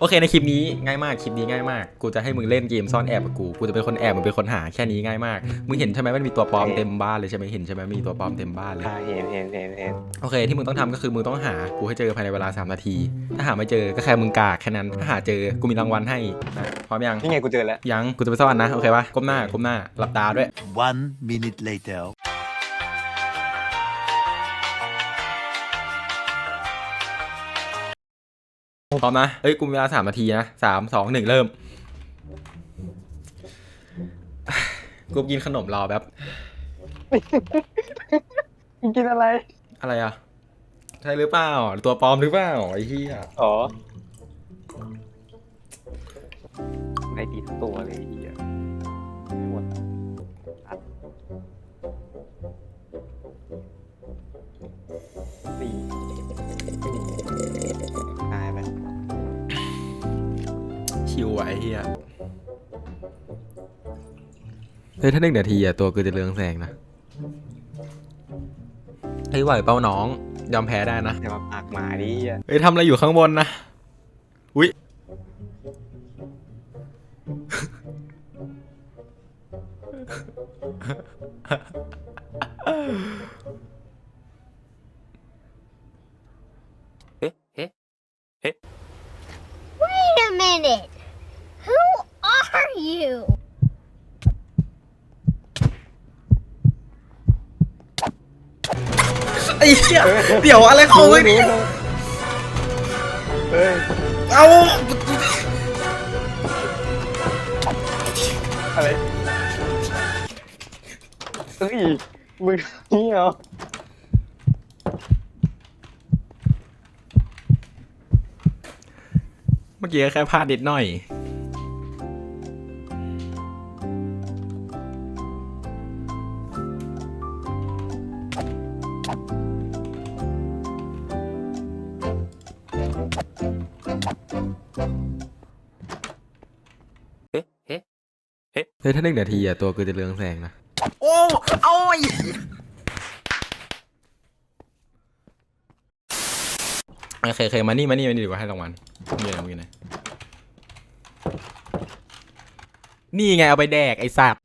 โอเคในคลิปนี้ง่ายมากคลิปนี้ง่ายมาก กูจะให้มึงเล่นเกมซ่อนแอบกับกู กูจะเป็นคนแอบมึงเป็นคนหาแค่นี้ง่ายมาก มึงเห็นใช่ไหมมันมีตัวปลอมเต็มบ้านเลยใช่ไหมเห็นใช่ไหมมีตัวปลอมเต็มบ้านเลย อ่าเห็นเห็นเห็นเห็นโอเคที่มึงต้องทำก็คือมึงต้องหากูให้เจอภายในเวลา 3 นาที ถ้าหาไม่เจอก็แค่มึงกากแค่นั้นถ้าหาเจอกูมีรางวัลให้นะพร้อมยังนี่ไงกูเจอแล้วยังกูจะไปซ่อนนะโอเคปะก้มหน้าก้มหน้าหลับตาด้วย One minute later. พร้อมนะเฮ้ยกูมีเวลาสามนาทีนะสามสองหนึ่งเริ่ม กูกินขนมรอแบบ มึงกินอะไร อะไรอะ ใช่หรือเปล่า ตัวปลอมหรือเปล่าไอ้เหี้ยอ๋อในตีทั้งตัวเลยไอ้เฮียหมดอัด ชิวไอ้เหี้ยเฮ้ยถ้าหนึ่งนาทีอะตัวกูจะเรืองแสงนะเฮ้ยไหวเป้าน้อง ยอมแพ้ได้นะจะมาปากหมาดิเฮ้ยทำอะไรอยู่ข้างบนนะอุ๊ยเอ๊ะเอ๊ะ Wait a minute. Who are you? ไอ้เหี้ยเดี๋ยวอะไรของมึงเนี่ยเฮ้ยเอาอะไรเฮ้ยมึงนี่เหรอเมื่อกี้แค่พลาดนิดหน่อย เอ๊ะเอ๊ะเฮ้ยถ้าหนึ่งนาทีอะตัวกูจะเรืองแสงนะ โอ้เอาไอ้โอเคโอเคมานี่มานี่มานี่ดีกว่าให้รางวัลมีอะไรมีอะไรนี่ไงเอาไปแดกไอ้สัตว์